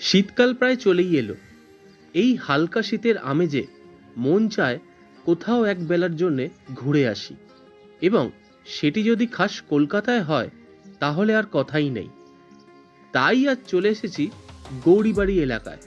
শীতকাল প্রায় চলেই এলো। এই হালকা শীতের আমেজে মন চায় কোথাও এক বেলার জন্যে ঘুরে আসি এবং সেটি যদি খাস কলকাতায় হয়, তাহলে আর কথাই নেই। তাই আজ চলে এসেছি গৌরীবাড়ি এলাকায়।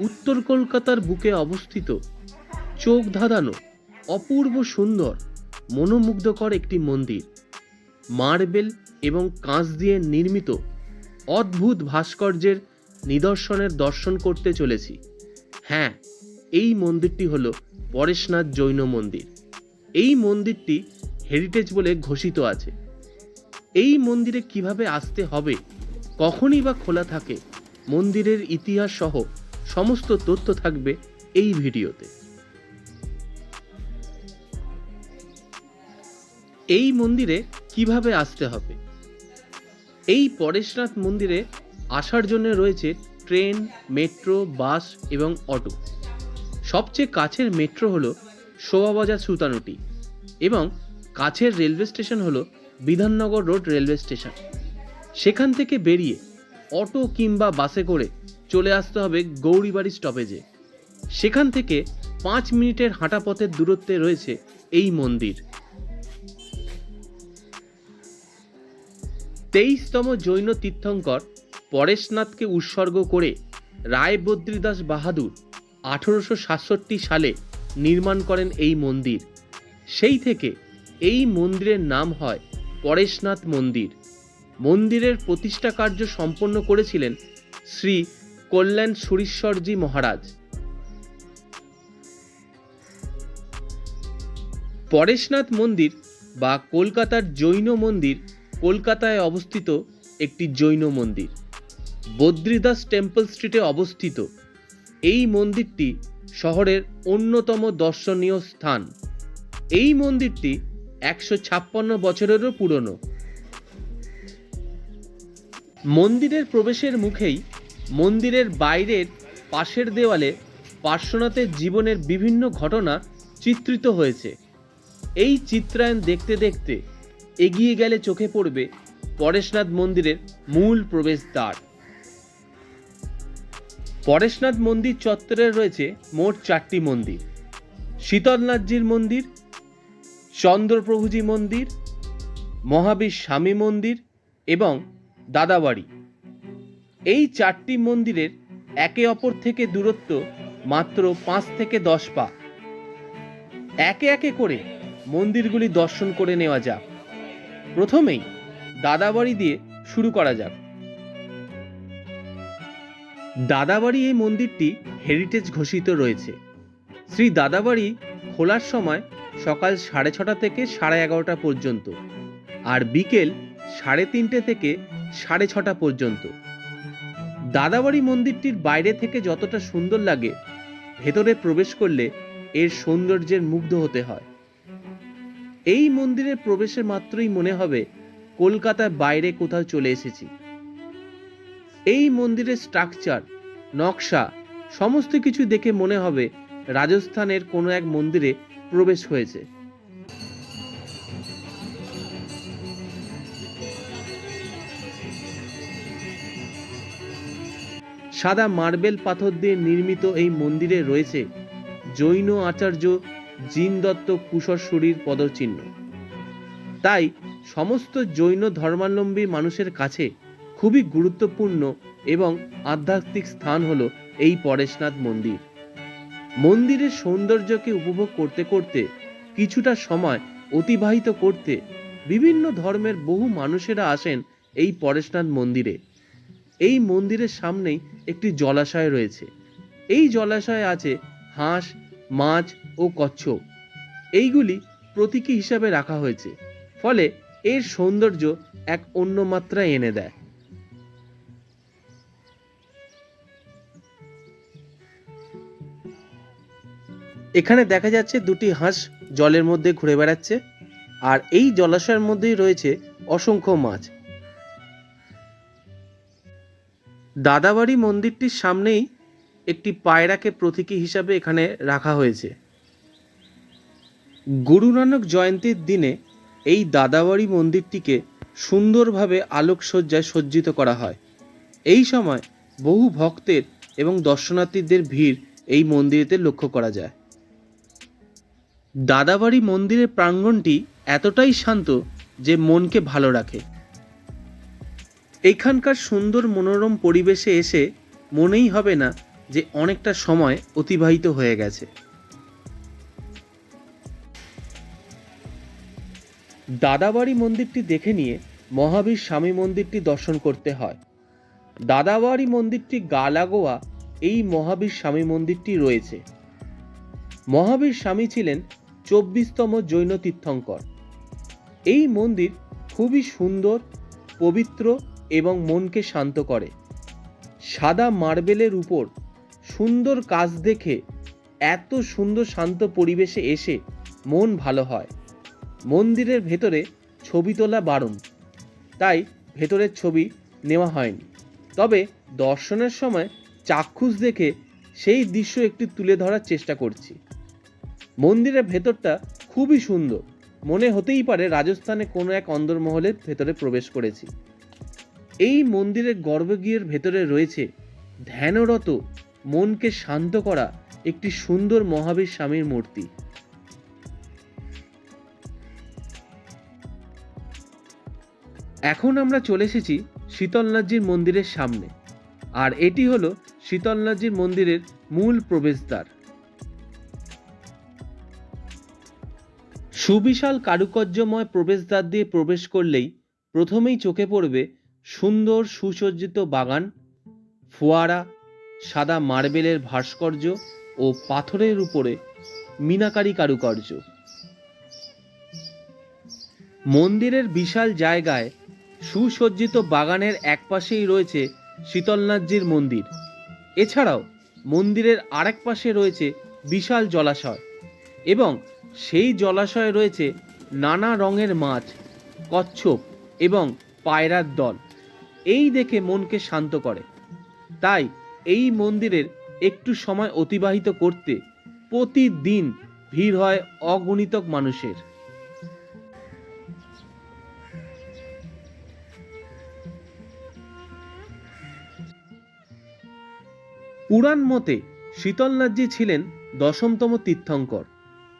উত্তর কলকাতার বুকে অবস্থিত চোখ ধাঁধানো অপূর্ব সুন্দর, মনোমুগ্ধকর একটি মন্দির। মার্বেল এবং কাঁচ দিয়ে নির্মিত অদ্ভুত ভাস্কর্যের নিদর্শনের দর্শন করতে চলেছি। হ্যাঁ এই মন্দিরটি হলো পরেশনাথ জৈন মন্দির। এই মন্দিরটি হেরিটেজ বলে ঘোষিত আছে। এই মন্দিরে কীভাবে আসতে হবে, কখনই বা খোলা থাকে, মন্দিরের ইতিহাস সহ সমস্ত তথ্য থাকবে এই ভিডিওতে। এই মন্দিরে কীভাবে আসতে হবে? এই পরেশনাথ মন্দিরে আসার জন্য রয়েছে ট্রেন, মেট্রো, বাস এবং অটো। সবচেয়ে কাছের মেট্রো হলো শোভাবাজার সুতানুটি এবং কাছের রেলওয়ে স্টেশন হলো বিধাননগর রোড রেলওয়ে স্টেশন। সেখান থেকে বেরিয়ে অটো কিংবা বাসে করে চলে আসতে হবে গৌরীবাড়ি স্টপেজে। সেখান থেকে পাঁচ মিনিটের হাঁটা পথের দূরত্বে রয়েছে এই মন্দির। তেইশতম জৈন তীর্থঙ্কর পরেশনাথকে উৎসর্গ করে রায় বদ্রীদাস বাহাদুর আঠেরোশো সাতষট্টি সালে নির্মাণ করেন এই মন্দির। সেই থেকে এই মন্দিরের নাম হয় পরেশনাথ মন্দির। মন্দিরের প্রতিষ্ঠা কার্য সম্পন্ন করেছিলেন শ্রী কল্যাণ সুরীশ্বরজি মহারাজ। পরেশনাথ মন্দির বা কলকাতার জৈন মন্দির কলকাতায় অবস্থিত একটি জৈন মন্দির। বদ্রীদাস টেম্পল স্ট্রিটে অবস্থিত। এই মন্দিরটি শহরের অন্যতম দর্শনীয় স্থান। এই মন্দিরটি একশো ছাপ্পান্ন বছরেরও পুরনো। মন্দিরের প্রবেশের মুখেই মন্দিরের বাইরের পাশের দেওয়ালে পার্শ্বনাথের জীবনের বিভিন্ন ঘটনা চিত্রিত হয়েছে। এই চিত্রায়ন দেখতে দেখতে এগিয়ে গেলে চোখে পড়বে পরেশনাথ মন্দিরের মূল প্রবেশদ্বার। পরেশনাথ মন্দির চত্বরে রয়েছে মোট চারটি মন্দির। শীতলনাথজির মন্দির, চন্দ্রপ্রভুজি মন্দির, মহাবীর স্বামী মন্দির এবং দাদাবাড়ি। এই চারটি মন্দিরের একে অপর থেকে দূরত্ব মাত্র পাঁচ থেকে দশ পা। একে একে করে মন্দিরগুলি দর্শন করে নেওয়া যাক। প্রথমেই দাদাবাড়ি দিয়ে শুরু করা যাক। দাদাবাড়ি এই মন্দিরটি হেরিটেজ ঘোষিত রয়েছে। শ্রী দাদাবাড়ি খোলার সময় সকাল সাড়ে ছটা থেকে সাড়ে এগারোটা পর্যন্ত আর বিকেল সাড়ে তিনটে থেকে সাড়ে ছটা পর্যন্ত। দাদাবাড়ি মন্দিরটির বাইরে থেকে যতটা সুন্দর লাগে, ভেতরে প্রবেশ করলে এর সৌন্দর্যের মুগ্ধ হতে হয়। এই মন্দিরে প্রবেশের মাত্রই মনে হবে, কলকাতার বাইরে কোথাও চলে এসেছি। এই মন্দিরের স্ট্রাকচার নকশা, সমস্ত কিছু দেখে মনে হবে রাজস্থানের কোনো এক মন্দিরে প্রবেশ হয়েছে। সাদা মার্বেল পাথর দিয়ে নির্মিত এই মন্দিরে রয়েছে জৈন আচার্য জিন দত্ত কুশশ্বরীর পদচিহ্ন। তাই সমস্ত জৈন ধর্মাবলম্বী মানুষের কাছে খুবই গুরুত্বপূর্ণ এবং আধ্যাত্মিক স্থান হল এই পরেশনাথ মন্দির। মন্দিরের সৌন্দর্যকে উপভোগ করতে করতে কিছুটা সময় অতিবাহিত করতে বিভিন্ন ধর্মের বহু মানুষেরা আসেন এই পরেশনাথ মন্দিরে। এই মন্দিরের সামনেই একটি জলাশয় রয়েছে। এই জলাশয়ে আছে হাঁস, মাছ ও কচ্ছপ। এইগুলি প্রতীকী হিসাবে রাখা হয়েছে, ফলে এর সৌন্দর্য এক অন্য মাত্রায় এনে দেয়। এখানে দেখা যাচ্ছে দুটি হাঁস জলের মধ্যে ঘুরে বেড়াচ্ছে, আর এই জলাশয়ের মধ্যেই রয়েছে অসংখ্য মাছ। দাদাবাড়ি মন্দিরটির সামনেই একটি পায়রাকে প্রতীকী হিসাবে এখানে রাখা হয়েছে। গুরু নানক জয়ন্তীর দিনে এই দাদাবাড়ি মন্দিরটিকে সুন্দরভাবে আলোকসজ্জায় সজ্জিত করা হয়। এই সময় বহু ভক্তের এবং দর্শনার্থীদের ভিড় এই মন্দিরেতে লক্ষ্য করা যায়। দাদাবাড়ি মন্দিরের প্রাঙ্গণটি এতটাই শান্ত যে মনকে ভালো রাখে। এখানকার সুন্দর মনোরম পরিবেশে এসে মনেই হবে না যে অনেকটা সময় অতিবাহিত হয়ে গেছে। দাদাবাড়ি মন্দিরটি দেখে নিয়ে মহাবীর স্বামী মন্দিরটি দর্শন করতে হয়। দাদাবাড়ি মন্দিরটি গা লাগোয়া এই মহাবীর স্বামী মন্দিরটি রয়েছে। মহাবীর স্বামী ছিলেন চব্বিশতম জৈন তীর্থঙ্কর। এই মন্দির খুবই সুন্দর, পবিত্র এবং মনকে শান্ত করে। সাদা মার্বেলের উপর সুন্দর কাজ দেখে এত সুন্দর শান্ত পরিবেশে এসে মন ভালো হয়। মন্দিরের ভেতরে ছবি তোলা বারণ, তাই ভেতরের ছবি নেওয়া হয়নি। তবে দর্শনের সময় চাক্ষুষ দেখে সেই দৃশ্য একটি তুলে ধরার চেষ্টা করছি। মন্দিরের ভেতরটা খুবই সুন্দর। মনে হতেই পারে রাজস্থানে কোনো এক অন্দরমহলের ভেতরে প্রবেশ করেছি। এই মন্দিরের গর্ভগৃহের ভেতরে রয়েছে ধ্যানরত, মনকে শান্ত করা একটি সুন্দর মহাবীর স্বামীর মূর্তি। এখন আমরা চলে এসেছি শীতলনাথজির মন্দিরের সামনে। আর এটি হলো শীতলনাথজির মন্দিরের মূল প্রবেশদ্বার। সুবিশাল কারুকার্যময় প্রবেশদ্বার দিয়ে প্রবেশ করলেই প্রথমেই চোখে পড়বে সুন্দর সুসজ্জিত বাগান, ফোয়ারা, সাদা মার্বেলের ভাস্কর্য ও পাথরের উপরে মিনাকারি কারুকার্য। মন্দিরের বিশাল জায়গায় সুসজ্জিত বাগানের একপাশেই রয়েছে শীতলনাথজির মন্দির। এছাড়াও মন্দিরের আরেক পাশে রয়েছে বিশাল জলাশয় এবং সেই জলাশয়ে রয়েছে নানা রঙের মাছ, কচ্ছপ এবং পায়রার দল। এই দেখে মনকে শান্ত করে। তাই এই মন্দিরের একটু সময় অতিবাহিত করতে প্রতিদিন ভিড় হয় অগণিতক মানুষের। পুরাণ মতে শীতলনাথজি ছিলেন দশমতম তীর্থঙ্কর।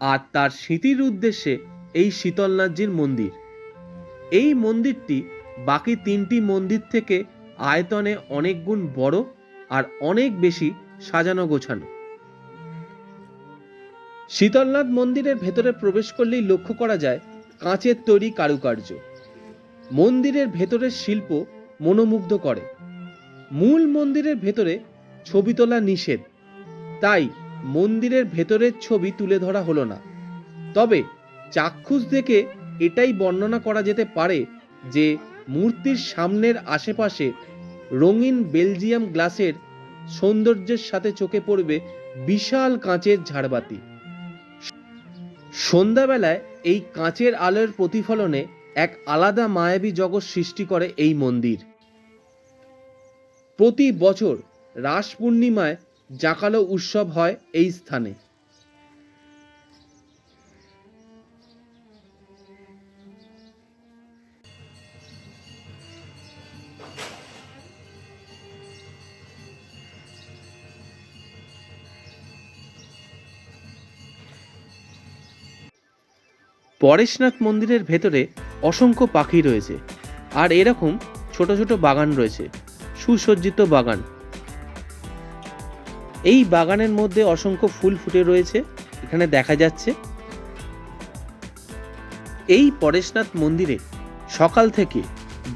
আর তার স্মৃতির উদ্দেশ্যে এই শীতলনাথজির মন্দির। এই মন্দিরটি বাকি তিনটি মন্দির থেকে আয়তনে অনেক গুণ বড় আর অনেক বেশি সাজানো গোছানো। শীতলনাথ মন্দিরের ভেতরে প্রবেশ করলেই লক্ষ্য করা যায় কাঁচের তৈরি কারুকার্য। মন্দিরের ভেতরের শিল্প মনোমুগ্ধ করে। মূল মন্দিরের ভেতরে ছবি তোলা নিষেধ। তাই মন্দিরের ভেতরের ছবি তুলে ধরা হলো না। তবে চাক্ষুষ দেখে এটাই বর্ণনা করা যেতে পারে যে মূর্তির সামনের আশেপাশে রঙিন বেলজিয়াম গ্লাসের সৌন্দর্যের সাথে চোখে পড়বে বিশাল কাঁচের ঝাড়বাতি। সন্ধ্যাবেলায় এই কাঁচের আলোর প্রতিফলনে এক আলাদা মায়াবী জগৎ সৃষ্টি করে এই মন্দির। প্রতি বছর রাস পূর্ণিমায় জাকালো উৎসব হয় এই স্থানে। পরেশনাথ মন্দিরের ভেতরে অসংখ্য পাখি রয়েছে, আর এরকম ছোট ছোট বাগান রয়েছে, সুসজ্জিত বাগান। এই বাগানের মধ্যে অসংখ্য ফুল ফুটে রয়েছে। এখানে দেখা যাচ্ছে এই পরেশনাথ মন্দিরে সকাল থেকে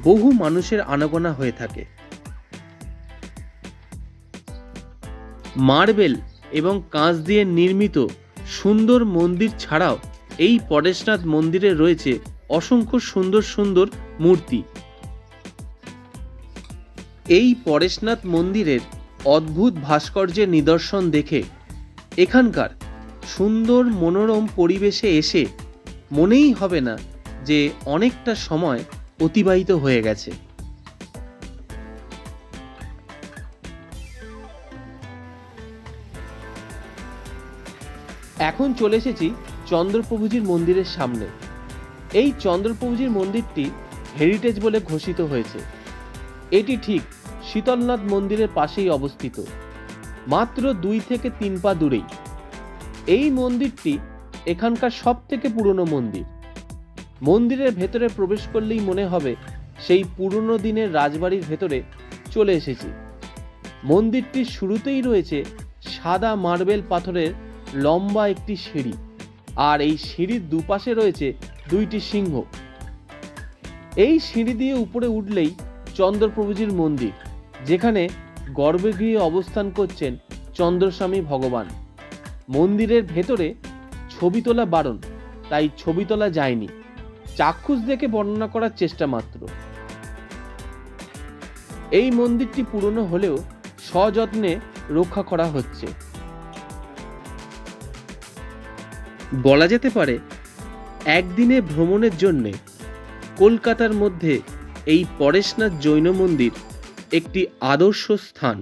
বহু মানুষের আনাগোনা হয়ে থাকে। মার্বেল এবং কাঁচ দিয়ে নির্মিত সুন্দর মন্দির ছাড়াও এই পরেশনাথ মন্দিরে রয়েছে অসংখ্য সুন্দর সুন্দর মূর্তি। এই পরেশনাথ মন্দিরের অদ্ভুত ভাস্কর্যের নিদর্শন দেখে এখানকার সুন্দর মনোরম পরিবেশে এসে মনেই হবে না যে অনেকটা সময় অতিবাহিত হয়ে গেছে। এখন চলে এসেছি চন্দ্রপ্রভুজির মন্দিরের সামনে। এই চন্দ্রপ্রভুজির মন্দিরটি হেরিটেজ বলে ঘোষিত হয়েছে। এটি ঠিক শীতলনাথ মন্দিরের পাশেই অবস্থিত। মাত্র দুই থেকে তিন পা দূরেই। এই মন্দিরটি এখানকার সব থেকে পুরনো মন্দির। মন্দিরের ভেতরে প্রবেশ করলেই মনে হবে সেই পুরনো দিনের রাজবাড়ির ভেতরে চলে এসেছি। মন্দিরটির শুরুতেই রয়েছে সাদা মার্বেল পাথরের লম্বা একটি সিঁড়ি আর এই সিঁড়ির দুপাশে রয়েছে দুইটি সিংহ। এই সিঁড়ি দিয়ে উপরে উঠলেই চন্দ্রপ্রভুজির মন্দির। যেখানে গর্ভগৃহে অবস্থান করছেন চন্দ্রস্বামী ভগবান। মন্দিরের ভেতরে ছবি তোলা বারণ, তাই ছবি তোলা যায়নি। চাক্ষুষ দেখে বর্ণনা করার চেষ্টা মাত্র। এই মন্দিরটি পুরনো হলেও সযত্নে রক্ষা করা হচ্ছে। বলা যেতে পারে, একদিনে ভ্রমণের জন্যে কলকাতার মধ্যে এই পরেশনাথ জৈন মন্দির একটি আদর্শ স্থান।